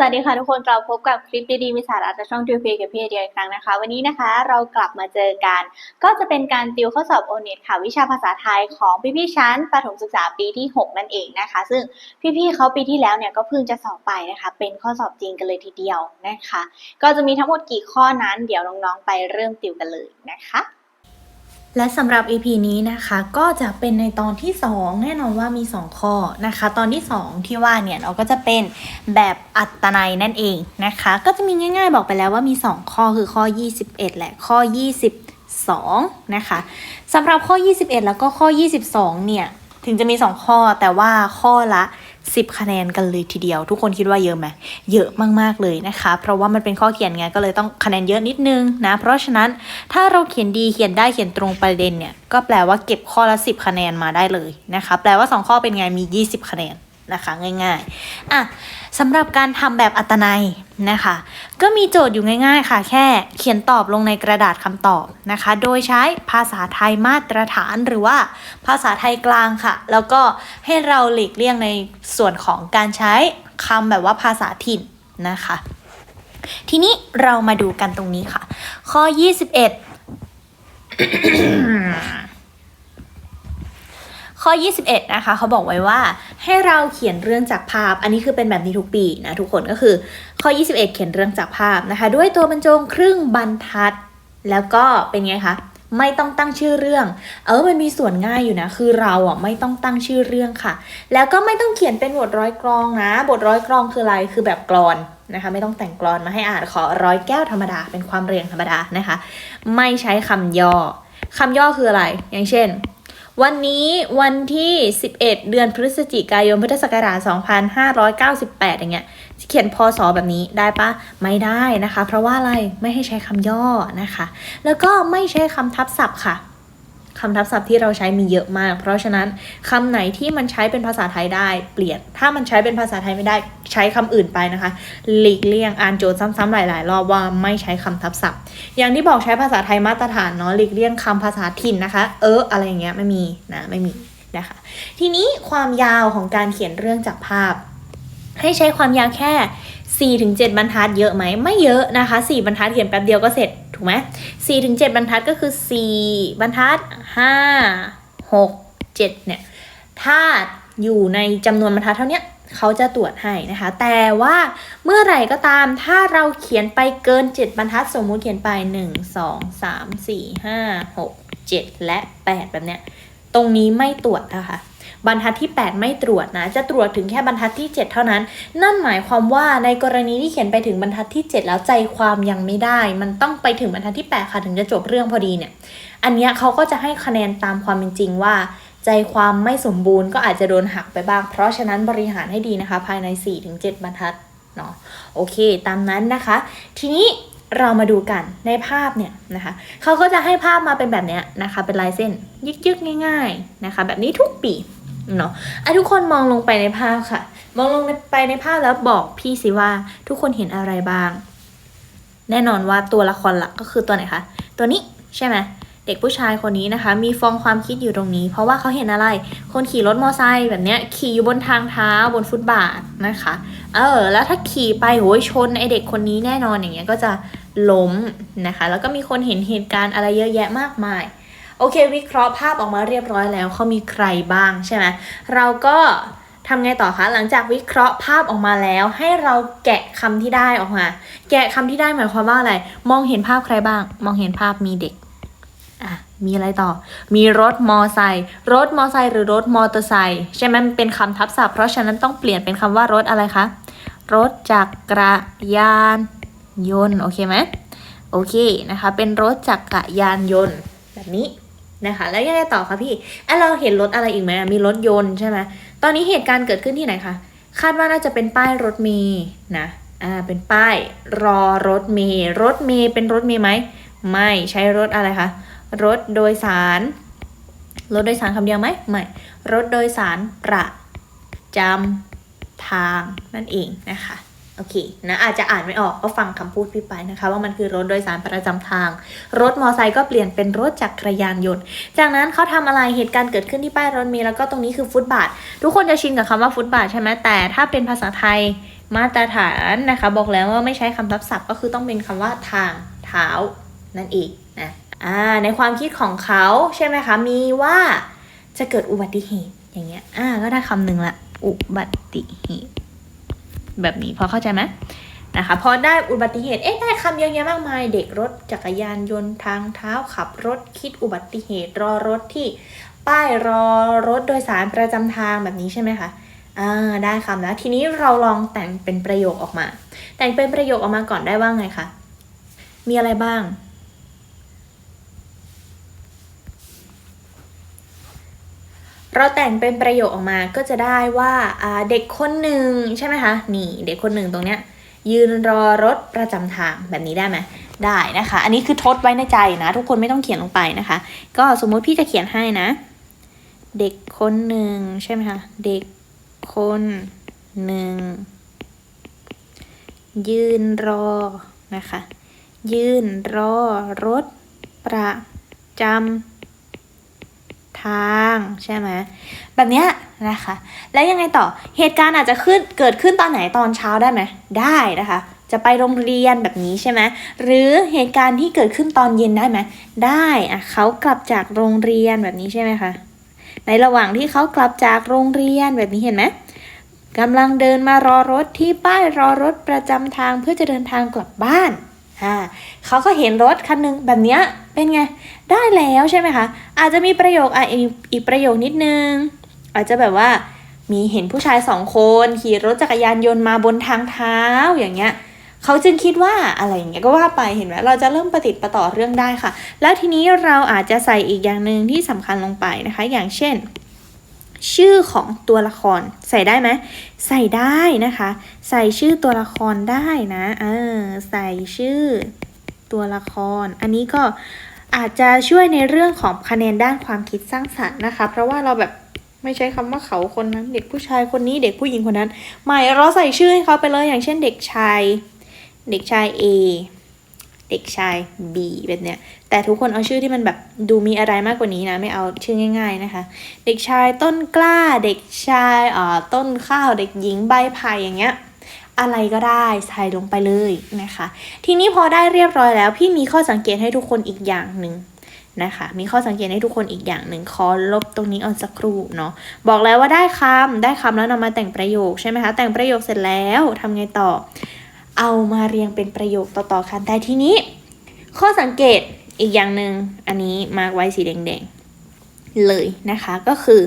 สวัสดีค่ะทุกคนเราพบกับคลิปดีๆมีสาระจากช่องทิวเฟกับพี่เดียอีกครั้งนะคะ วันนี้นะคะเรากลับมาเจอกัน ก็จะเป็นการติวข้อสอบโอเน็ตค่ะ วิชาภาษาไทยของพี่ๆชั้นประถมศึกษาปีที่ 6 นั่นเองนะคะ ซึ่งพี่ๆเขาปีที่แล้วเนี่ยก็เพิ่งจะสอบไปนะคะ เป็นข้อสอบจริงกันเลยทีเดียวนะคะ ก็จะมีทั้งหมดกี่ข้อนั้น เดี๋ยวน้องๆไปเริ่มติวกันเลยนะคะ และสำหรับ EP นี้นะคะก็จะเป็นในตอนที่ 2 แน่นอนว่ามี 2 ข้อนะคะ ตอนที่ 2 ที่ว่าเนี่ยเราก็จะเป็นแบบอัตนัยนั่นเองนะคะ ก็จะมีง่ายๆบอกไปแล้วว่ามี 2 ข้อคือข้อ 21 และข้อ 22 นะคะสำหรับข้อ 21 แล้วก็ข้อ 22 เนี่ย ถึงจะมี 2 ข้อแต่ว่าข้อละ 10 คะแนนกันเลยทีเดียว ทุกคนคิดว่าเยอะไหมเยอะมากๆเลยนะคะ เพราะว่ามันเป็นข้อเขียนไงก็เลยต้องคะแนนเยอะนิดนึงนะ เพราะฉะนั้นถ้าเราเขียนดีเขียนได้เขียนตรงประเด็นเนี่ยก็แปลว่าเก็บข้อละ 10 คะแนนมาได้เลยนะคะแปลว่า 2 ข้อเป็นไงมี 20 คะแนน นะคะง่ายๆอะสำหรับการทำแบบอัตนัยนะคะ ก็มีโจทย์อยู่ง่ายๆ ค่ะ แค่เขียนตอบลงในกระดาษคำตอบนะคะ โดยใช้ภาษาไทยมาตรฐานหรือว่าภาษาไทยกลางค่ะ แล้วก็ให้เราหลีกเลี่ยงในส่วนของการใช้คำแบบว่าภาษาถิ่นนะคะ ทีนี้เรามาดูกันตรงนี้ค่ะ ข้อ 21 ข้อ 21 นะคะเขาบอกไว้ว่าให้เราเขียนเรื่องจากภาพ อันนี้คือเป็นแบบนี้ทุกปีนะทุกคนก็คือข้อ 21 เขียนเรื่องจากภาพนะคะ ด้วยตัวบรรจงครึ่งบรรทัด แล้วก็เป็นไงคะไม่ต้องตั้งชื่อเรื่อง เออ มันมีส่วนง่ายอยู่นะ คือเราอะไม่ต้องตั้งชื่อเรื่องค่ะ แล้วก็ไม่ต้องเขียนเป็นบทร้อยกรองนะ บทร้อยกรองคืออะไร คือแบบกรอนนะคะ ไม่ต้องแต่งกรอนมาให้อ่าน ขอร้อยแก้วธรรมดา เป็นความเรียงธรรมดานะคะ ไม่ใช้คำย่อคำย่อคืออะไร อย่างเช่น วันนี้วันที่ 11 เดือนพฤศจิกายนพุทธศักราช 2598 อย่างเงี้ยเขียนพศแบบนี้ได้ปะไม่ได้นะคะ เพราะว่าอะไรไม่ให้ใช้คำย่อนะคะ แล้วก็ไม่ใช้คำทับศัพท์ค่ะ คำทับศัพท์ที่เราใช้มีเยอะมาก เพราะฉะนั้นคำไหนที่มันใช้เป็นภาษาไทยได้ เปลี่ยน ถ้ามันใช้เป็นภาษาไทยไม่ได้ใช้คำอื่นไปนะคะ หลีกเลี่ยงอ่านโจทย์ซ้ำๆหลาย ๆ รอบว่าไม่ใช้คำทับศัพท์ อย่างที่บอกใช้ภาษาไทยมาตรฐานเนาะหลีกเลี่ยงคำภาษาถิ่นนะคะ เอออะไรอย่างเงี้ยไม่มีนะไม่มีนะคะ ทีนี้ความยาวของการเขียนเรื่องจากภาพ ให้ใช้ความยาวแค่4-7บรรทัดเยอะไหมไม่เยอะนะคะ4บรรทัดเขียนแป๊บเดียวก็เสร็จ ถูกไหม4-7บรรทัดก็คือ4บรรทัด5 6 7เจ็ดเนี่ย ถ้าอยู่ในจำนวนบรรทัดเท่านี้เขาจะตรวจให้นะคะ แต่ว่าเมื่อไหร่ก็ตามถ้าเราเขียนไปเกิน 7 บรรทัดสมมุติเขียนไป 1 2 3 4 5 6 7 และ 8 แบบเนี้ย ตรงนี้ไม่ตรวจนะคะ บรรทัดที่ 8 ไม่ตรวจนะ จะตรวจถึงแค่บรรทัดที่ 7 เท่านั้น นั่นหมายความว่าในกรณีที่เขียนไปถึงบรรทัดที่ 7 แล้วใจความยังไม่ได้ มันต้องไปถึงบรรทัดที่ 8 ค่ะถึงจะจบเรื่องพอดีเนี่ย อันเนี้ยเขาก็จะให้คะแนนตามความเป็นจริงว่า ใจความไม่สมบูรณ์ก็อาจจะโดนหักไปบ้าง เพราะฉะนั้นบริหารให้ดีนะคะ ภายใน 4-7 บรรทัดเนาะ โอเค ตามนั้นนะคะ ทีนี้เรามาดูกันในภาพเนี่ยนะคะเขาก็จะให้ภาพมาเป็นแบบเนี้ยนะคะ เป็นลายเส้น ยึกๆ ง่าย ๆ นะคะ แบบนี้ทุกปี เนาะอะทุกคนมองลงไปในภาพค่ะ มองลงไปในภาพแล้วบอกพี่สิว่าทุกคนเห็นอะไรบ้าง แน่นอนว่าตัวละครหลักก็คือตัวไหนคะตัวนี้ใช่ไหมเด็กผู้ชายคนนี้นะคะ มีฟองความคิดอยู่ตรงนี้ เพราะว่าเขาเห็นอะไร คนขี่รถมอไซค์แบบเนี้ยขี่อยู่บนทางเท้าบนฟุตบาทนะคะ เออ แล้วถ้าขี่ไปโหยชนไอเด็กคนนี้แน่นอนอย่างเงี้ยก็จะล้มนะคะ แล้วก็มีคนเห็นเหตุการณ์อะไรเยอะแยะมากมาย โอเค วิเคราะห์ภาพออกมาเรียบร้อยแล้วเขามีใครบ้างใช่ไหมเราก็ทำไงต่อคะ หลังจากวิเคราะห์ภาพออกมาแล้ว ให้เราแกะคำที่ได้ออกมา แกะคำที่ได้หมายความว่าอะไร มองเห็นภาพใครบ้าง มองเห็นภาพมีเด็ก อะ มีอะไรต่อ มีรถมอไซค์ รถมอไซค์หรือรถมอเตอร์ไซค์ใช่ไหมมันเป็นคำทับศัพท์ เพราะฉะนั้นต้องเปลี่ยนเป็นคำว่ารถอะไรคะ รถจักรยานยนต์ โอเคไหม โอเคนะคะ เป็นรถจักรยานยนต์แบบนี้ นะคะ แล้วยังไงต่อคะพี่อะเราเห็นรถอะไรอีกไหมมีรถยนต์ใช่ไหมตอนนี้เหตุการณ์เกิดขึ้นที่ไหนคะคาดว่าน่าจะเป็นป้ายรถเมย์นะอ่าเป็นป้ายรอรถเมย์รถเมย์เป็นรถเมย์ไหมไม่ใช้รถอะไรคะรถโดยสารรถโดยสารคำเดียวไหมไม่รถโดยสารประจำทางนั่นเองนะคะ โอเคนะอาจจะอ่านไม่ออกก็ฟังคำพูดพี่ไปนะคะ ว่ามันคือรถโดยสารประจำทาง รถมอไซค์ก็เปลี่ยนเป็นรถจักรยานยนต์ จากนั้นเขาทำอะไรเหตุการณ์เกิดขึ้นที่ป้ายรถเมล์แล้วก็ตรงนี้คือฟุตบาท ทุกคนจะชินกับคำว่าฟุตบาทใช่ไหมแต่ถ้าเป็นภาษาไทยมาตรฐานนะคะ บอกแล้วว่าไม่ใช้คำทับศัพท์ก็คือต้องเป็นคำว่าทางเท้านั่นเองนะอ่าในความคิดของเขาใช่ไหมคะ มีว่าจะเกิดอุบัติเหตุอย่างเงี้ยอ่าก็ได้คำหนึ่งละ อุบัติเหตุ แบบนี้พอเข้าใจไหมนะคะพอได้อุบัติเหตุเอ๊ะได้คำเยอะแยะมากมาย เด็กรถจักรยานยนต์ทางเท้าขับรถคิดอุบัติเหตุรอรถที่ป้ายรอรถโดยสารประจำทางแบบนี้ใช่ไหมคะอ่าได้คำแล้วทีนี้เราลองแต่งเป็นประโยคออกมา แต่งเป็นประโยคออกมาก่อนได้ว่าไงคะมีอะไรบ้าง เราแต่งเป็นประโยคออกมาก็จะได้ว่าเด็กคนหนึ่งใช่ไหมคะนี่เด็กคนหนึ่งตรงเนี้ยยืนรอรถประจำทางแบบนี้ได้ไหมได้นะคะ อันนี้คือทดไว้ในใจนะ ทุกคนไม่ต้องเขียนลงไปนะคะ ก็สมมุติพี่จะเขียนให้นะ เด็กคนหนึ่งใช่ไหมคะเด็กคนหนึ่งยืนรอนะคะ ยืนรอรถประจำ ทางใช่ไหมแบบเนี้ยนะคะ แล้วยังไงต่อเหตุการณ์อาจจะขึ้นเกิดขึ้นตอนไหนตอนเช้าได้ไหมได้นะคะ จะไปโรงเรียนแบบนี้ใช่ไหมหรือเหตุการณ์ที่เกิดขึ้นตอนเย็นได้ไหมได้อะเขากลับจากโรงเรียนแบบนี้ใช่ไหมคะในระหว่างที่เขากลับจากโรงเรียนแบบนี้เห็นไหมกำลังเดินมารอรถที่ป้ายรอรถประจำทางเพื่อจะเดินทางกลับบ้าน อ่าเขาก็เห็นรถคันหนึงแบบเนี้ยเป็นไง ได้แล้วใช่ไหมคะ อาจจะมีประโยคอะอีกประโยคนิดนึง อาจจะแบบว่ามีเห็นผู้ชายสองคนขี่รถจักรยานยนต์มาบนทางเท้าอย่างเงี้ยเขาจึงคิดว่าอะไรอย่างเงี้ยก็ว่าไปเห็นไหมเราจะเริ่มประติดประต่อเรื่องได้ค่ะ แล้วทีนี้เราอาจจะใส่อีกอย่างหนึ่งที่สำคัญลงไปนะคะ อย่างเช่น ชื่อของตัวละครใส่ได้ไหมใส่ได้นะคะ ใส่ชื่อตัวละครได้นะเออใส่ชื่อตัวละคร อันนี้ก็อาจจะช่วยในเรื่องของคะแนนด้านความคิดสร้างสรรค์นะคะ เพราะว่าเราแบบไม่ใช้คำว่าเขาคนนั้น เด็กผู้ชายคนนี้เด็กผู้หญิงคนนั้น ไม่เราใส่ชื่อให้เขาไปเลยอย่างเช่นเด็กชาย เด็กชาย A เด็กชาย B แบบเนี้ย แต่ทุกคนเอาชื่อที่มันแบบดูมีอะไรมากกว่านี้นะ ไม่เอาชื่อง่าย ๆนะคะ เด็กชายต้นกล้า เด็กชายเอ่อต้นข้าว เด็กหญิงใบไผ่อย่างเงี้ย อะไรก็ได้ใส่ลงไปเลยนะคะ ทีนี้พอได้เรียบร้อยแล้ว พี่มีข้อสังเกตให้ทุกคนอีกอย่างหนึ่งนะคะ มีข้อสังเกตให้ทุกคนอีกอย่างหนึ่งขอลบตรงนี้เอาสักครู่เนาะ บอกแล้วว่าได้คำได้คำแล้วนำมาแต่งประโยคใช่ไหมคะ แต่งประโยคเสร็จแล้วทำไงต่อ เอามาเรียงเป็นประโยคต่อๆกันแต่ทีนี้ ข้อสังเกตอีกอย่างหนึ่งอันนี้มาร์กไว้สีแดงๆ เลยนะคะก็คือ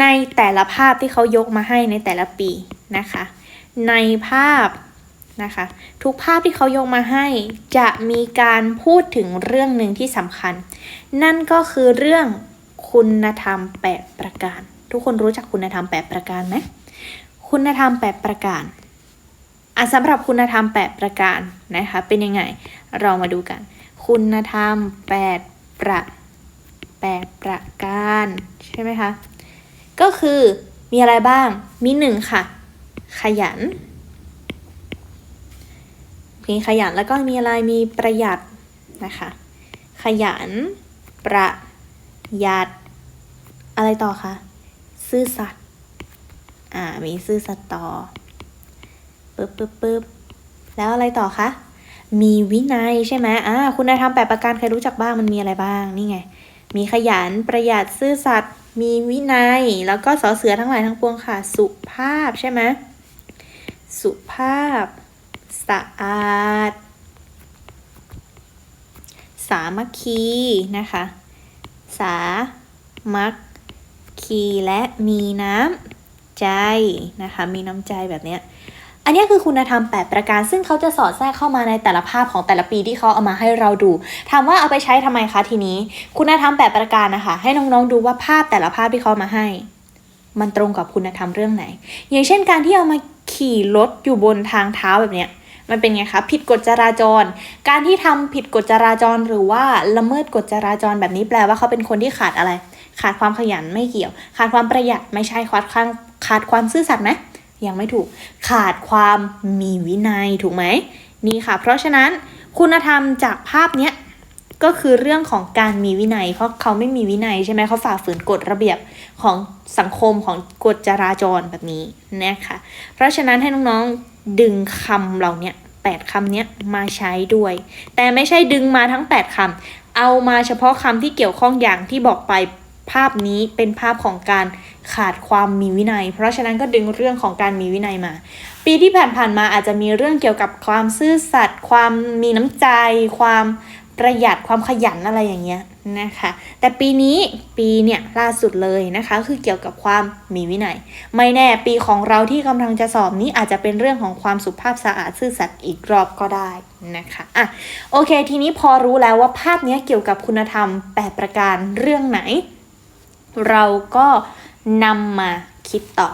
ในแต่ละภาพที่เขายกมาให้ในแต่ละปีนะคะ ในภาพนะคะทุกภาพที่เขายกมาให้จะมีการพูดถึงเรื่องหนึ่งที่สำคัญ นั่นก็คือเรื่องคุณธรรมแปดประการ ทุกคนรู้จักคุณธรรมแปดประการไหมคุณธรรมแปดประการ อะสำหรับคุณธรรมแปดประการนะคะ เป็นยังไง เรามาดูกัน คุณธรรมแปดประแปดประการ ใช่ไหมคะ ก็คือมีอะไรบ้าง มีหนึ่งค่ะ ขยันมีขยันแล้วก็มีอะไรมีประหยัดนะคะ ขยัน ประหยัด อะไรต่อคะ ซื่อสัตย์ อ่า มีซื่อสัตย์ต่อ ปึ๊บปึ๊บปึ๊บแล้วอะไรต่อคะ มีวินัยใช่ไหมอ่าคุณธรรมแปดประการใครรู้จักบ้างมันมีอะไรบ้างนี่ไง มีขยันประหยัดซื่อสัตย์มีวินัย แล้วก็สอเสือทั้งหลายทั้งปวงค่ะ สุภาพใช่ไหมสุภาพ สะอาด สามัคคีนะคะ สามัคคีและมีน้ำใจนะคะ มีน้ำใจแบบเนี้ย อันนี้คือคุณธรรม 8 ประการ ซึ่งเขาจะสอดแทรกเข้ามาในแต่ละภาพของแต่ละปีที่เขาเอามาให้เราดู ถามว่าเอาไปใช้ทำไมคะทีนี้ คุณธรรม 8 ประการนะคะ ให้น้องๆดูว่าภาพแต่ละภาพที่เขามาให้ มันตรงกับคุณธรรมเรื่องไหน อย่างเช่นการที่เอามาขี่รถอยู่บนทางเท้าแบบเนี้ยมันเป็นไงคะผิดกฎจราจร การที่ทำผิดกฎจราจรหรือว่าละเมิดกฎจราจรแบบนี้แปลว่าเขาเป็นคนที่ขาดอะไร ขาดความขยันไม่เกี่ยว ขาดความประหยัดไม่ใช่ขาดความขาดความซื่อสัตย์ไหม ยังไม่ถูกขาดความมีวินัยถูกไหมนี่ค่ะ เพราะฉะนั้นคุณธรรมจากภาพเนี้ยก็คือเรื่องของการมีวินัย เพราะเขาไม่มีวินัยใช่ไหมเขาฝ่าฝืนกฎระเบียบของสังคมของกฎจราจรแบบนี้นะคะเพราะฉะนั้นให้น้องๆดึงคำเหล่านี้แปดคำนี้มาใช้ด้วย แต่ไม่ใช่ดึงมาทั้งแปดคำเอามาเฉพาะคำที่เกี่ยวข้องอย่างที่บอกไปภาพนี้เป็นภาพของการ ขาดความมีวินัย เพราะฉะนั้นก็ดึงเรื่องของการมีวินัยมา ปีที่ผ่านๆมาอาจจะมีเรื่องเกี่ยวกับความซื่อสัตย์ความมีน้ำใจ ความประหยัดความขยันอะไรอย่างเงี้ยนะคะ แต่ปีนี้ปีเนี่ยล่าสุดเลยนะคะคือเกี่ยวกับความมีวินัย ไม่แน่ปีของเราที่กำลังจะสอบนี้อาจจะเป็นเรื่องของความสุภาพสะอาดซื่อสัตย์อีกรอบก็ได้นะคะอะโอเค ทีนี้พอรู้แล้วว่าภาพนี้เกี่ยวกับคุณธรรม 8 ประการเรื่องไหน เราก็ นำมาคิดต่อ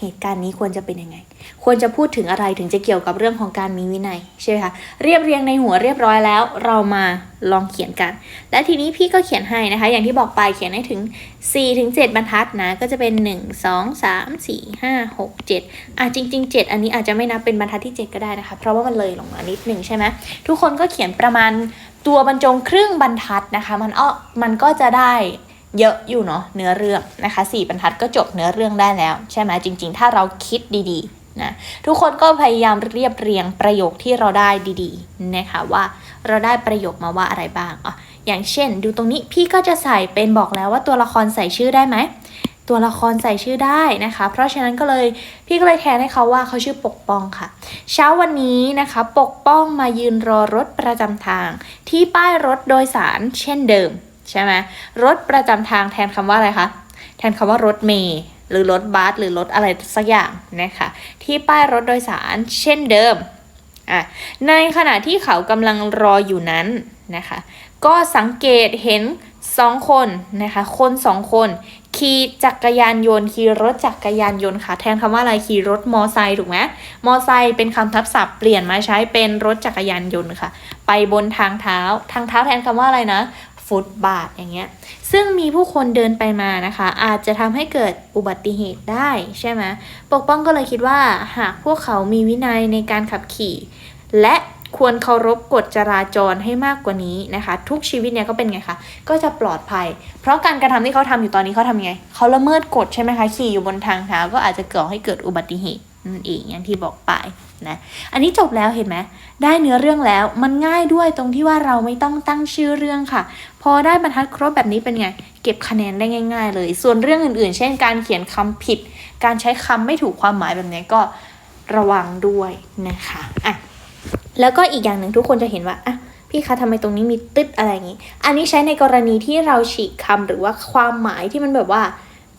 เหตุการณ์นี้ควรจะเป็นยังไง ควรจะพูดถึงอะไรถึงจะเกี่ยวกับเรื่องของการมีวินัยใช่ไหมคะเรียบเรียงในหัวเรียบร้อยแล้ว เรามาลองเขียนกัน และทีนี้พี่ก็เขียนให้นะคะ อย่างที่บอกไปเขียนให้ถึง4ถึง7บรรทัดนะก็จะเป็น 1 2 3 4 5 6 7อะจริง ๆ 7 อันนี้อาจจะไม่นับเป็นบรรทัดที่ 7 ก็ได้นะคะ เพราะว่ามันเลยลงมานิดหนึ่งใช่ไหมทุกคนก็เขียนประมาณตัวบรรจงครึ่งบรรทัดนะคะ มันอ้อมันก็จะได้ เยอะอยู่เนาะเนื้อเรื่องนะคะสี่บรรทัดก็จบเนื้อเรื่องได้แล้ว ใช่ไหมจริง ๆ ถ้าเราคิดดีๆนะทุกคนก็พยายามเรียบเรียงประโยคที่เราได้ดีๆนะคะว่าเราได้ประโยคมาว่าอะไรบ้างอะอย่างเช่น ดูตรงนี้พี่ก็จะใส่เป็นบอกแล้วว่าตัวละครใส่ชื่อได้ไหมตัวละครใส่ชื่อได้นะคะ เพราะฉะนั้นก็เลยพี่ก็เลยแทนให้เขาว่าเขาชื่อปกป้องค่ะ เช้าวันนี้นะคะ ปกป้องมายืนรอรถประจำทาง ที่ป้ายรถโดยสารเช่นเดิม ใช่ไหมรถประจำทางแทนคำว่าอะไรคะ แทนคำว่ารถเมล์หรือรถบัสหรือรถอะไรสักอย่างนะคะที่ป้ายรถโดยสารเช่นเดิมอะในขณะที่เขากำลังรออยู่นั้นนะคะก็สังเกตเห็นสองคนนะคะคนสองคนขี่จักรยานยนต์ขี่รถจักรยานยนต์ค่ะ แทนคำว่าอะไรขี่รถมอไซค์ถูกไหมมอไซค์เป็นคำทับศัพท์เปลี่ยนมาใช้เป็นรถจักรยานยนต์ค่ะ ไปบนทางเท้าทางเท้าแทนคำว่าอะไรนะ ฟุตบาทอย่างเงี้ย ซึ่งมีผู้คนเดินไปมานะคะ อาจจะทำให้เกิดอุบัติเหตุได้ใช่ไหมปกป้องก็เลยคิดว่าหากพวกเขามีวินัยในการขับขี่ และควรเคารพกฎจราจรให้มากกว่านี้นะคะ ทุกชีวิตเนี่ยก็เป็นไงคะก็จะปลอดภัย เพราะการกระทำที่เขาทำอยู่ตอนนี้เขาทำยังไงเขาละเมิดกฎใช่ไหมคะขี่อยู่บนทางเท้าก็อาจจะเก่อให้เกิดอุบัติเหตุ นั่นเองอย่างที่บอกไปนะอันนี้จบแล้วเห็นไหมได้เนื้อเรื่องแล้วมันง่ายด้วยตรงที่ว่าเราไม่ต้องตั้งชื่อเรื่องค่ะ พอได้บรรทัดครบแบบนี้เป็นไง เก็บคะแนนได้ง่าย ๆ เลย ส่วนเรื่องอื่นๆ เช่น การเขียนคำผิด การใช้คำไม่ถูกความหมายแบบนี้ก็ระวังด้วยนะคะอะแล้วก็อีกอย่างหนึ่งทุกคนจะเห็นว่าอะพี่คะทำไมตรงนี้มีตึ๊ดอะไรอย่างนี้ อันนี้ใช้ในกรณีที่เราฉีกคำหรือว่าความหมายที่มันแบบว่า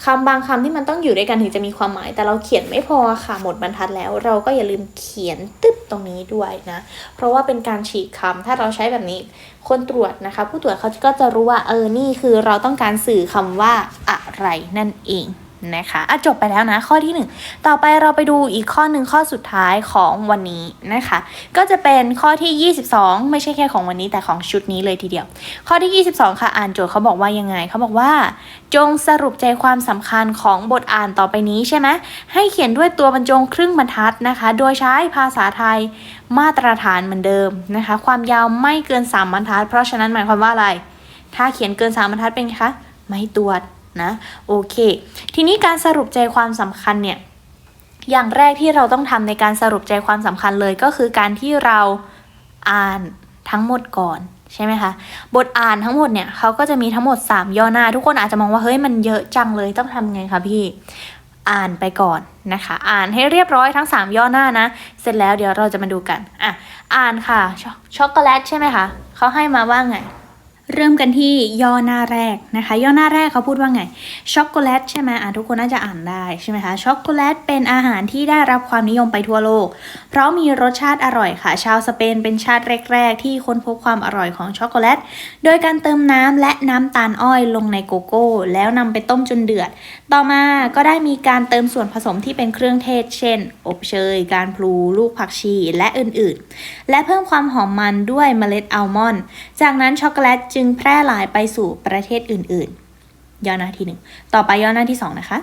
คำบางคำที่มันต้องอยู่ด้วยกันถึงจะมีความหมาย แต่เราเขียนไม่พอค่ะหมดบรรทัดแล้ว เราก็อย่าลืมเขียนตึ๊บตรงนี้ด้วยนะ เพราะว่าเป็นการฉีกคำถ้าเราใช้แบบนี้ คนตรวจนะคะ ผู้ตรวจเขาก็จะรู้ว่าเออนี่คือเราต้องการสื่อคำว่าอะไรนั่นเอง นะคะอะจบไปแล้วนะข้อที่หนึ่งต่อไปเราไปดูอีกข้อหนึ่งข้อสุดท้ายของวันนี้นะคะ ก็จะเป็นข้อที่ 22 ไม่ใช่แค่ของวันนี้แต่ของชุดนี้เลยทีเดียว ข้อที่ 22 ค่ะอ่านโจทย์เขาบอกว่ายังไงเขาบอกว่า จงสรุปใจความสำคัญของบทอ่านต่อไปนี้ใช่ไหมให้เขียนด้วยตัวบรรจงครึ่งบรรทัดนะคะ โดยใช้ภาษาไทยมาตรฐานเหมือนเดิมนะคะ ความยาวไม่เกิน3บรรทัด เพราะฉะนั้นหมายความว่าอะไร ถ้าเขียนเกิน3บรรทัดเป็นไงคะไม่ตรวจ นะโอเค ทีนี้การสรุปใจความสำคัญเนี่ยอย่างแรกที่เราต้องทำในการสรุปใจความสำคัญเลยก็คือการที่เราอ่านทั้งหมดก่อนใช่ไหมคะ บทอ่านทั้งหมดเนี่ยเขาก็จะมีทั้งหมด 3 ย่อหน้า ทุกคนอาจจะมองว่าเฮ้ยมันเยอะจังเลยต้องทำไงคะพี่อ่านไปก่อนนะคะ อ่านให้เรียบร้อยทั้ง 3 ย่อหน้านะ เสร็จแล้วเดี๋ยวเราจะมาดูกันอะอ่านค่ะชช็อกโกแลตใช่ไหมคะเขาให้มาว่าไง เริ่มกันที่ย่อหน้าแรกนะคะ ย่อหน้าแรกเขาพูดว่าไงช็อกโกแลตใช่ไหมอะทุกคนน่าจะอ่านได้ใช่ไหมคะช็อกโกแลตเป็นอาหารที่ได้รับความนิยมไปทั่วโลก เพราะมีรสชาติอร่อยค่ะ ชาวสเปนเป็นชาติแรก ๆ ที่ค้นพบความอร่อยของช็อกโกแลต โดยการเติมน้ำและน้ำตาลอ้อยลงในโกโก้ แล้วนำไปต้มจนเดือด ต่อมาก็ได้มีการเติมส่วนผสมที่เป็นเครื่องเทศ เช่น อบเชย การพลูลูกผักชีและอื่นๆ และเพิ่มความหอมมันด้วยเมล็ดอัลมอนด์จากนั้นช็อกโกแลตจึงแพร่หลายไปสู่ประเทศอื่น ๆ ย่อหน้าที่หนึ่งต่อไปย่อหน้าที่สองนะคะ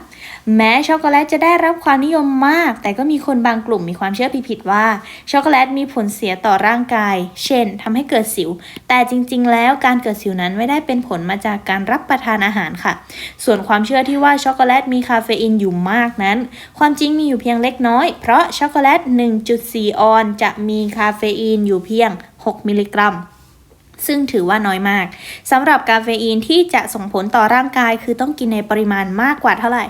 แม้ช็อกโกแลตจะได้รับความนิยมมาก แต่ก็มีคนบางกลุ่มมีความเชื่อผิดๆว่า ช็อกโกแลตมีผลเสียต่อร่างกาย เช่นทำให้เกิดสิว แต่จริง ๆ แล้วการเกิดสิวนั้นไม่ได้เป็นผลมาจากการรับประทานอาหารค่ะ ส่วนความเชื่อที่ว่าช็อกโกแลตมีคาเฟอีนอยู่มากนั้น ความจริงมีอยู่เพียงเล็กน้อย เพราะช็อกโกแลต 1.4 ออนจะมีคาเฟอีนอยู่เพียง 6 มิลลิกรัม ซึ่งถือว่าน้อยมากสำหรับคาเฟอีนที่จะส่งผลต่อร่างกาย คือต้องกินในปริมาณมากกว่าเท่าไหร่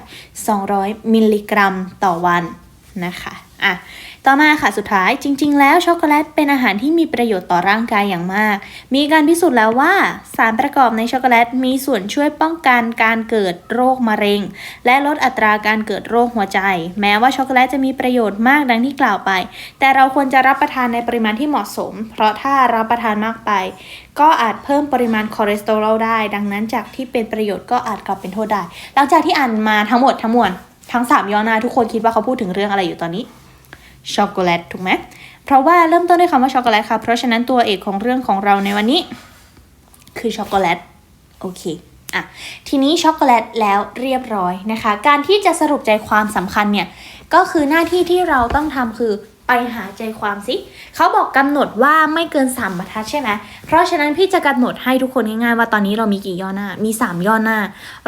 200 มิลลิกรัมต่อวันนะคะอะ ต่อมาค่ะสุดท้ายจริง ๆ แล้วช็อกโกแลตเป็นอาหารที่มีประโยชน์ต่อร่างกายอย่างมาก มีการพิสูจน์แล้วว่า สารประกอบในช็อกโกแลตมีส่วนช่วยป้องกันการเกิดโรคมะเร็ง และลดอัตราการเกิดโรคหัวใจ แม้ว่าช็อกโกแลตจะมีประโยชน์มากดังที่กล่าวไป แต่เราควรจะรับประทานในปริมาณที่เหมาะสม เพราะถ้ารับประทานมากไป ก็อาจเพิ่มปริมาณคอเลสเตอรอลได้ ดังนั้นจากที่เป็นประโยชน์ก็อาจกลับเป็นโทษได้ หลังจากที่อ่านมาทั้งหมดทั้งมวลทั้ง 3ย่อหน้าทุกคนคิดว่าเขาพูดถึงเรื่องอะไรอยู่ตอนนี้ ช็อกโกแลตถูกไหมเพราะว่าเริ่มต้นด้วยคำว่าช็อกโกแลตค่ะ เพราะฉะนั้นตัวเอกของเรื่องของเราในวันนี้ คือช็อกโกแลตโอเคอะทีนี้ช็อกโกแลตแล้วเรียบร้อยนะคะ การที่จะสรุปใจความสำคัญเนี่ยก็คือหน้าที่ที่เราต้องทำคือ ไปหาใจความสิเขาบอกกำหนดว่าไม่เกิน3บรรทัดใช่ไหมเพราะฉะนั้นพี่จะกำหนดให้ทุกคนง่ายๆว่าตอนนี้เรามีกี่ย่อหน้า มี 3 ย่อหน้า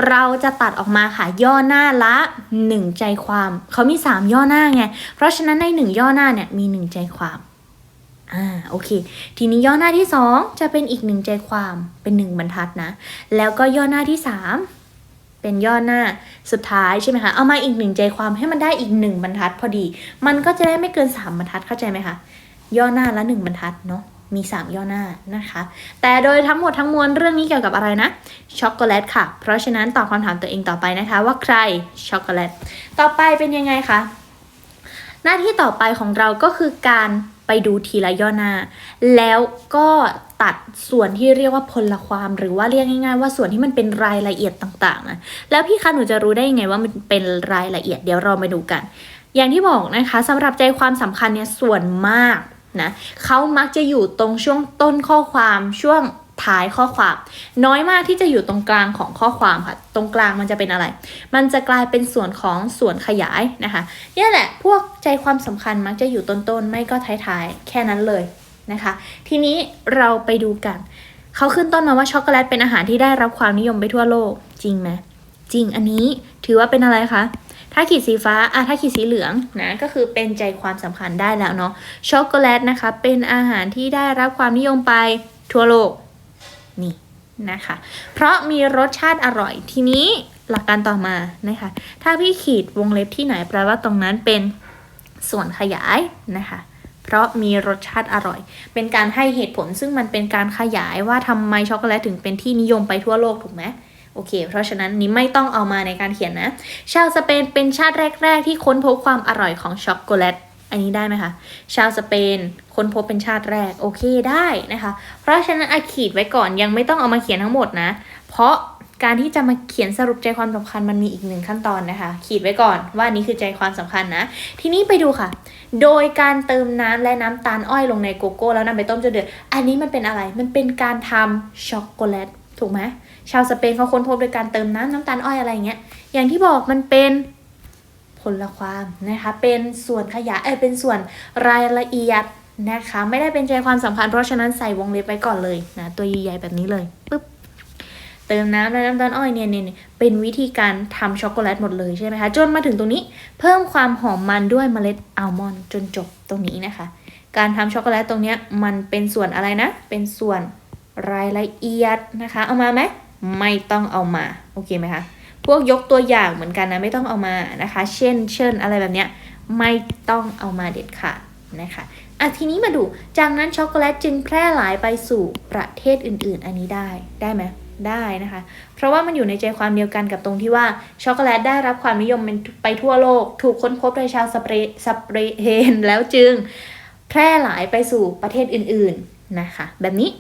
เราจะตัดออกมาค่ะย่อหน้าละ 1 ใจความเขามี 3 ย่อหน้าไง เพราะฉะนั้นใน 1 ย่อหน้าเนี่ยมี 1 ใจความอ่าโอเค ทีนี้ย่อหน้าที่ 2 จะเป็นอีกหนึ่งใจความเป็น 1 บรรทัดนะ แล้วก็ย่อหน้าที่ 3 เป็นย่อหน้าสุดท้ายใช่ไหมคะ เอามาอีกหนึ่งใจความให้มันได้อีกหนึ่งบรรทัดพอดี มันก็จะได้ไม่เกิน 3 บรรทัดเข้าใจไหมคะ ย่อหน้าละ 1 บรรทัดเนาะ มี 3 ย่อหน้านะคะ แต่โดยทั้งหมดทั้งมวลเรื่องนี้เกี่ยวกับอะไรนะ ช็อกโกแลตค่ะ เพราะฉะนั้นตอบคำถามตัวเองต่อไปนะคะ ว่าใครช็อกโกแลต ต่อไปเป็นยังไงคะ หน้าที่ต่อไปของเราก็คือการ ไปดูทีละย่อหน้า แล้วก็ตัดส่วนที่เรียกว่าพลความหรือว่าเรียกง่ายๆ ว่าส่วนที่มันเป็นรายละเอียดต่างๆนะแล้วพี่คะหนูจะรู้ได้ยังไงว่ามันเป็นรายละเอียดเดี๋ยวเรามาดูกัน อย่างที่บอกนะคะสำหรับใจความสำคัญเนี่ยส่วนมากนะเขามักจะอยู่ตรงช่วงต้นข้อความช่วง ท้ายข้อความ น้อยมากที่จะอยู่ตรงกลางของข้อความค่ะ ตรงกลางมันจะเป็นอะไร มันจะกลายเป็นส่วนของส่วนขยายนะคะเนี่ยแหละพวกใจความสำคัญมักจะอยู่ต้นๆไม่ก็ท้ายๆ แค่นั้นเลยนะคะ ทีนี้เราไปดูกัน เขาขึ้นต้นมาว่าช็อกโกแลตเป็นอาหารที่ได้รับความนิยมไปทั่วโลกจริงไหมจริงอันนี้ถือว่าเป็นอะไรคะถ้าขีดสีฟ้าอะถ้าขีดสีเหลืองนะก็คือเป็นใจความสำคัญได้แล้วเนาะช็อกโกแลตนะคะเป็นอาหารที่ได้รับความนิยมไปทั่วโลก นะคะ เพราะมีรสชาติอร่อยทีนี้หลักการต่อมานะคะ ถ้าพี่ขีดวงเล็บที่ไหนแปลว่าตรงนั้นเป็นส่วนขยายนะคะ เพราะมีรสชาติอร่อย เป็นการให้เหตุผลซึ่งมันเป็นการขยายว่าทำไมช็อกโกแลตถึงเป็นที่นิยมไปทั่วโลกถูกไหมโอเค เพราะฉะนั้นนี้ไม่ต้องเอามาในการเขียนนะ ชาวสเปนเป็นชาติแรก ๆ ที่ค้นพบความอร่อยของช็อกโกแลต อันนี้ได้ไหมคะชาวสเปนค้นพบเป็นชาติแรกโอเคได้นะคะ เพราะฉะนั้นอาขีดไว้ก่อนยังไม่ต้องเอามาเขียนทั้งหมดนะ เพราะการที่จะมาเขียนสรุปใจความสำคัญมันมีอีกหนึ่งขั้นตอนนะคะ ขีดไว้ก่อนว่านี่คือใจความสำคัญนะ ทีนี้ไปดูค่ะ โดยการเติมน้ำและน้ำตาลอ้อยลงในโกโก้แล้วนำไปต้มจนเดือดอันนี้มันเป็นอะไรมันเป็นการทำช็อกโกแลตถูกไหมชาวสเปนเขาค้นพบโดยการเติมน้ำน้ำตาลอ้อยอะไรอย่างเงี้ยอย่างที่บอกมันเป็น ผลความนะคะเป็นส่วนขยายเอยเป็นส่วนรายละเอียดนะคะไม่ได้เป็นใจความสำคัญเพราะฉะนั้นใส่วงเล็บไว้ก่อนเลยนะตัวใหญ่ๆแบบนี้เลยปึ๊บเติมน้ำและน้ำตาลอ้อยเนี่ยเนี่ยเป็นวิธีการทำช็อกโกแลตหมดเลยใช่ไหมคะจนมาถึงตรงนี้เพิ่มความหอมมันด้วยเมล็ดอัลมอนด์จนจบตรงนี้นะคะ การทำช็อกโกแลตตรงนี้มันเป็นส่วนอะไรนะ เป็นส่วนรายละเอียดนะคะ เอามาไหมไม่ต้องเอามา โอเคไหมคะ พวกยกตัวอย่างเหมือนกันนะไม่ต้องเอามานะคะ เช่น เช่นอะไรแบบเนี้ยไม่ต้องเอามาเด็ดขาดนะคะอะทีนี้มาดูจากนั้นช็อกโกแลตจึงแพร่หลายไปสู่ประเทศอื่น ๆ อันนี้ได้ได้ไหมได้นะคะ เพราะว่ามันอยู่ในใจความเดียวกันกับตรงที่ว่าช็อกโกแลตได้รับความนิยมเป็นไปทั่วโลก ถูกค้นพบโดยชาวสเปรสเปเรนแล้วจึงแพร่หลายไปสู่ประเทศอื่น ๆ นะคะ แบบนี้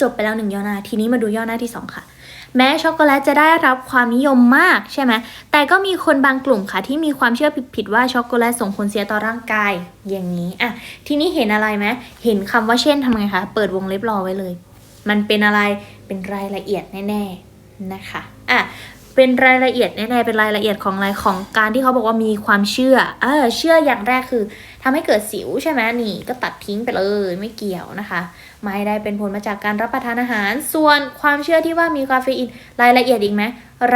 จบไปแล้วหนึ่งย่อหน้า ทีนี้มาดูย่อหน้าที่สองค่ะ แม้ช็อกโกแลตจะได้รับความนิยมมากใช่ไหมแต่ก็มีคนบางกลุ่มค่ะที่มีความเชื่อผิดๆว่าช็อกโกแลตส่งผลเสียต่อร่างกายอย่างนี้อะทีนี้เห็นอะไรไหมเห็นคำว่าเช่นทำไงคะเปิดวงเล็บรอไว้เลย มันเป็นอะไรเป็นรายละเอียดแน่ๆนะคะอะเป็นรายละเอียดแน่ๆเป็นรายละเอียดของอะไรของการที่เขาบอกว่ามีความเชื่อ เออเชื่ออย่างแรกคือทำให้เกิดสิวใช่ไหมนี่ก็ตัดทิ้งไปเลยไม่เกี่ยวนะคะ ไม่ได้เป็นผลมาจากการรับประทานอาหาร ส่วนความเชื่อที่ว่ามีคาเฟอีนรายละเอียดอีกไหม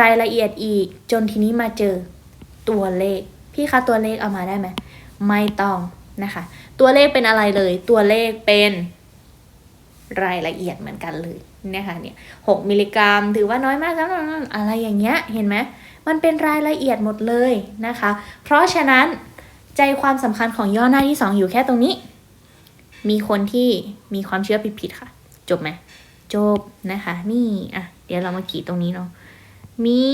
รายละเอียดอีก จนทีนี้มาเจอตัวเลข พี่คะตัวเลขเอามาได้ไหมไม่ต้องนะคะ ตัวเลขเป็นอะไรเลย ตัวเลขเป็นรายละเอียดเหมือนกันเลยนะคะเนี่ยหกมิลลิกรัม ถือว่าน้อยมากแล้วอะไรอย่างเงี้ยเห็นไหมมันเป็นรายละเอียดหมดเลยนะคะ เพราะฉะนั้นใจความสำคัญของย่อหน้าที่สองอยู่แค่ตรงนี้ มีคนที่มีความเชื่อผิดๆค่ะ จบไหมจบนะคะ นี่อะเดี๋ยวเรามาขีดตรงนี้เนาะมี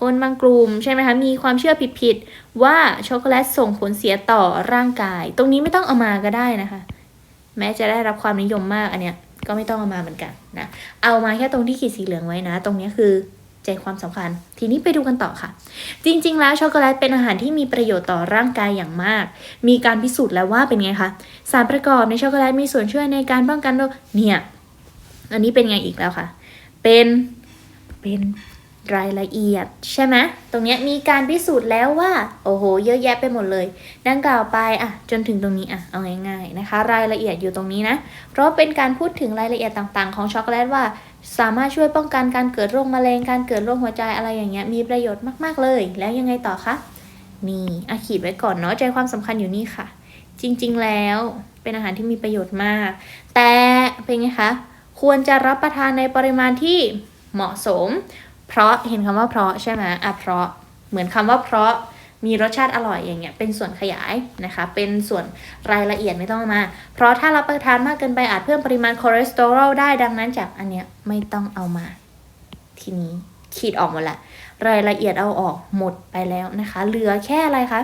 คนบางกลุ่มใช่ไหมคะ มีความเชื่อผิดๆว่าช็อกโกแลตส่งผลเสียต่อร่างกาย ตรงนี้ไม่ต้องเอามาก็ได้นะคะ แม้จะได้รับความนิยมมากอันเนี้ยก็ไม่ต้องเอามาเหมือนกันนะ เอามาแค่ตรงที่ขีดสีเหลืองไว้นะ ตรงนี้คือ ใจความสำคัญ ทีนี้ไปดูกันต่อค่ะ จริงๆ แล้วช็อกโกแลตเป็นอาหารที่มีประโยชน์ต่อร่างกายอย่างมาก มีการพิสูจน์แล้วว่าเป็นไงคะ สารประกอบในช็อกโกแลตมีส่วนช่วยในการป้องกันโรคเนี่ย อันนี้เป็นไงอีกแล้วค่ะ เป็น เป็น รายละเอียดใช่ไหมตรงนี้มีการพิสูจน์แล้วว่า โอ้โห เยอะแยะไปหมดเลย ดังกล่าวไปอะจนถึงตรงนี้อะเอาง่ายๆนะคะ รายละเอียดอยู่ตรงนี้นะ เพราะเป็นการพูดถึงรายละเอียดต่างๆ ของช็อกโกแลตว่า สามารถช่วยป้องกันการเกิดโรคมะเร็งการเกิดโรคหัวใจอะไรอย่างเงี้ยมีประโยชน์มากๆเลย แล้วยังไงต่อคะนี่อะขีดไว้ก่อนเนาะใจความสำคัญอยู่นี่ค่ะ จริงๆแล้วเป็นอาหารที่มีประโยชน์มาก แต่เป็นไงคะควรจะรับประทานในปริมาณที่เหมาะสม เพราะเห็นคำว่าเพราะใช่ไหมอะเพราะเหมือนคำว่าเพราะมีรสชาติอร่อยอย่างเงี้ยเป็นส่วนขยายนะคะ เป็นส่วนรายละเอียดไม่ต้องมา เพราะถ้ารับประทานมากเกินไปอาจเพิ่มปริมาณคอเลสเตอรอลได้ดังนั้นจากอันเนี้ยไม่ต้องเอามา ทีนี้ขีดออกหมดละ รายละเอียดเอาออกหมดไปแล้วนะคะ เหลือแค่อะไรคะ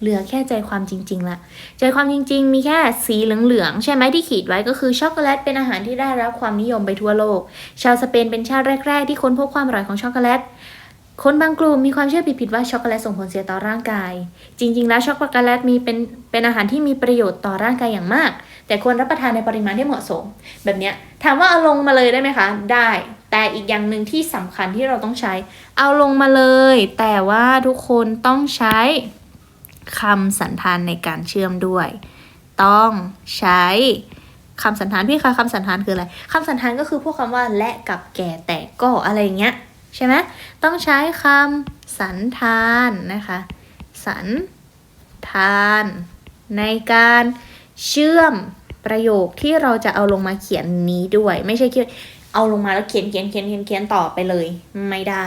เหลือแค่ใจความจริงๆละใจความจริง ๆ มีแค่สีเหลืองๆใช่ไหมที่ขีดไว้ก็คือช็อกโกแลตเป็นอาหารที่ได้รับความนิยมไปทั่วโลก ชาวสเปนเป็นชาติแรก ๆ ที่ค้นพบความอร่อยของช็อกโกแลตคนบางกลุ่มมีความเชื่อผิดๆว่าช็อกโกแลตส่งผลเสียต่อร่างกาย จริง ๆ แล้วช็อกโกแลตมีเป็นเป็นอาหารที่มีประโยชน์ต่อร่างกายอย่างมาก แต่ควรรับประทานในปริมาณที่เหมาะสม แบบเนี้ยถามว่าเอาลงมาเลยได้ไหมคะ ได้ แต่อีกอย่างหนึ่งที่สำคัญที่เราต้องใช้ เอาลงมาเลย แต่ว่าทุกคนต้องใช้ คำสันธานในการเชื่อมด้วย ต้องใช้คำสันธานพี่คะคำสันธานคืออะไรคำสันธานก็คือพวกคำว่าและกับแก่แต่ก็อะไรอย่างเงี้ยใช่ไหมต้องใช้คำสันธานนะคะ สันธาน ในการเชื่อมประโยคที่เราจะเอาลงมาเขียนนี้ด้วย ไม่ใช่แค่เอาลงมาแล้วเขียนเขียนเขียนเขียนเขียนต่อไปเลยไม่ได้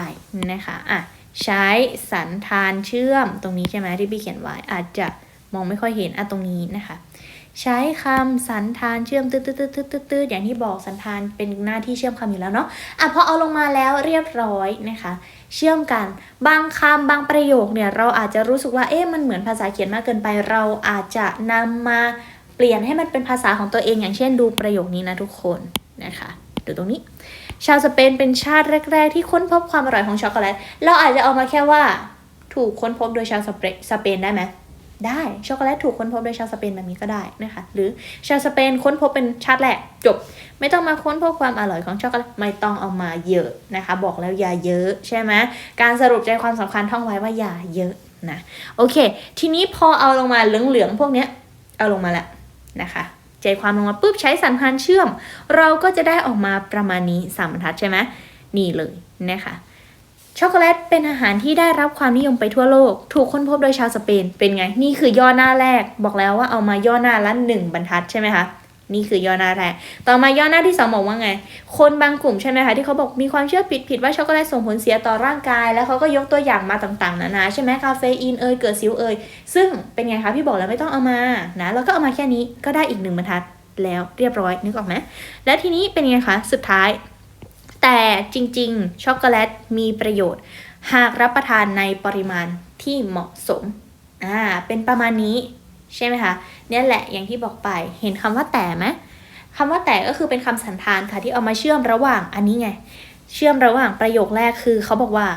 นะคะอะ ใช้สันธานเชื่อมตรงนี้ใช่ไหมที่พี่เขียนไว้อาจจะมองไม่ค่อยเห็นอะตรงนี้นะคะ ใช้คำสันธานเชื่อมตืดตืดตืดตืดตืดตืดอย่างที่บอกสันธานเป็นหน้าที่เชื่อมคำอยู่แล้วเนาะอะพอเอาลงมาแล้วเรียบร้อยนะคะ เชื่อมกันบางคำบางประโยคเนี่ยเราอาจจะรู้สึกว่าเอ๊ะมันเหมือนภาษาเขียนมากเกินไป เราอาจจะนำมาเปลี่ยนให้มันเป็นภาษาของตัวเองอย่างเช่นดูประโยคนี้นะทุกคนนะคะดูตรงนี้ ชาวสเปนเป็นชาติแรก ๆ ที่ค้นพบความอร่อยของช็อกโกแลต เราอาจจะเอามาแค่ว่า ถูกค้นพบโดยชาวสเปนสเปนได้ไหมได้ช็อกโกแลตถูกค้นพบโดยชาวสเปนแบบนี้ก็ได้นะคะ หรือชาวสเปนค้นพบเป็นชาติแรกจบ ไม่ต้องมาค้นพบความอร่อยของช็อกโกแลตไม่ต้องเอามาเยอะนะคะ บอกแล้วอย่าเยอะใช่ไหมการสรุปใจความสำคัญท่องไว้ว่าอย่าเยอะนะโอเค ทีนี้พอเอาลงมาเหลืองๆพวกเนี้ยเอาลงมาละนะคะ ใจความลงมาปุ๊บใช้สันพันธ์เชื่อม เราก็จะได้ออกมาประมาณนี้สามบรรทัดใช่ไหมนี่เลยนะคะช็อกโกแลตเป็นอาหารที่ได้รับความนิยมไปทั่วโลก ถูกค้นพบโดยชาวสเปนเป็นไง นี่คือย่อหน้าแรก บอกแล้วว่าเอามาย่อหน้าละหนึ่งบรรทัดใช่ไหมคะ นี่คือย่อหน้าแรก ต่อมาย่อหน้าที่สองบอกว่าไง คนบางกลุ่มใช่ไหมคะที่เขาบอกมีความเชื่อผิดผิดๆว่าช็อกโกแลตส่งผลเสียต่อร่างกาย แล้วเขาก็ยกตัวอย่างมาต่างๆนานาใช่ไหมคาเฟอีนเอยเกิดสิวเอยซึ่งเป็นไงคะพี่บอกแล้วไม่ต้องเอามานะแล้วก็เอามาแค่นี้ก็ได้อีกหนึ่งบรรทัดแล้วเรียบร้อยนึกออกไหมและทีนี้เป็นไงคะสุดท้าย แต่จริงๆ ช็อกโกแลตมีประโยชน์ หากรับประทานในปริมาณที่เหมาะสมอ่าเป็นประมาณนี้ ใช่ไหมคะเนี่ยแหละอย่างที่บอกไปเห็นคำว่าแต่ไหมคำว่าแต่ก็คือเป็นคำสันธานค่ะที่เอามาเชื่อมระหว่างอันนี้ไง เชื่อมระหว่างประโยคแรกคือเขาบอกว่า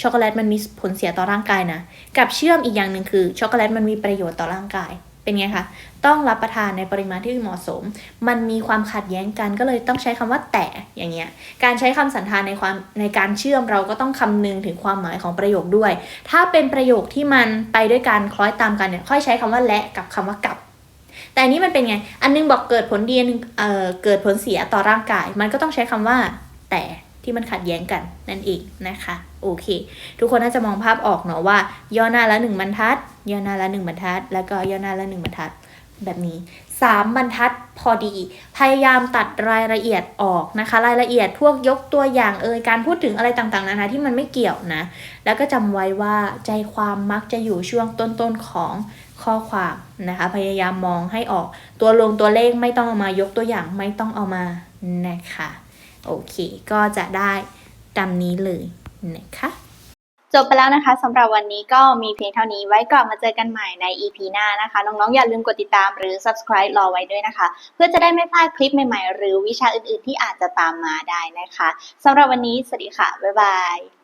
ช็อกโกแลตมันมีผลเสียต่อร่างกายนะ กับเชื่อมอีกอย่างหนึ่งคือช็อกโกแลตมันมีประโยชน์ต่อร่างกาย เป็นไงคะต้องรับประทานในปริมาณที่เหมาะสม มันมีความขัดแย้งกันก็เลยต้องใช้คำว่าแต่อย่างเงี้ย การใช้คำสันธานในความในการเชื่อมเราก็ต้องคำนึงถึงความหมายของประโยคด้วย ถ้าเป็นประโยคที่มันไปด้วยกันคล้อยตามกันเนี่ยค่อยใช้คำว่าและกับคำว่ากับ แต่อันนี้มันเป็นไง อันนึงบอกเกิดผลดีอันนึงเอ่อเกิดผลเสียต่อร่างกาย มันก็ต้องใช้คำว่าแต่ ที่มันขัดแย้งกันนั่นเองนะคะโอเค ทุกคนน่าจะมองภาพออกเนาะว่า ย่อหน้าละหนึ่งบรรทัด ย่อหน้าละหนึ่งบรรทัด แล้วก็ย่อหน้าละหนึ่งบรรทัดแบบนี้สามบรรทัดพอดี พยายามตัดรายละเอียดออกนะคะ รายละเอียดพวกยกตัวอย่างเอ่ยการพูดถึงอะไรต่างๆนานาที่มันไม่เกี่ยวนะ แล้วก็จำไว้ว่าใจความมักจะอยู่ช่วงต้นๆของข้อความนะคะ พยายามมองให้ออกตัวลงตัวเลขไม่ต้องเอามายกตัวอย่างไม่ต้องเอามานะคะ โอเค ก็จะได้ตามนี้เลยนะคะจบไปแล้วนะคะสำหรับวันนี้ก็มีเพียงเท่านี้ไว้กลับมาเจอกันใหม่ใน EP หน้านะคะ น้องๆ อย่าลืมกดติดตามหรือ subscribe รอไว้ด้วยนะคะ เพื่อจะได้ไม่พลาดคลิปใหม่ๆ หรือวิชาอื่นๆ ที่อาจจะตามมาได้นะคะสำหรับวันนี้ สวัสดีค่ะ บ๊ายบาย